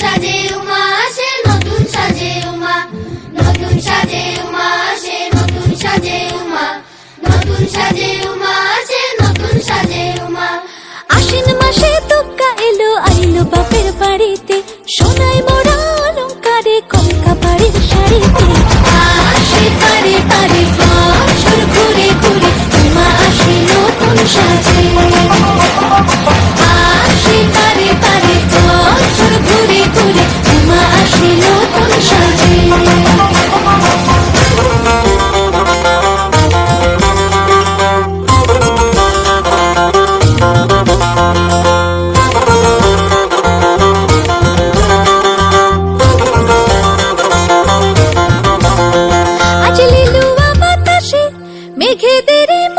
সাজে উমা নতুন সাজে উমা। নতুন সাজে নতুন সাজে উমা। নতুন সাজে উমা নতুন সাজে উমা। আশ্বিন মাসে তোকা এলো বাপের বাড়িতে। সোনাই মোরা অলঙ্কারে কলকা বাড়ির শাড়িতে আশি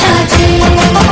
সাজে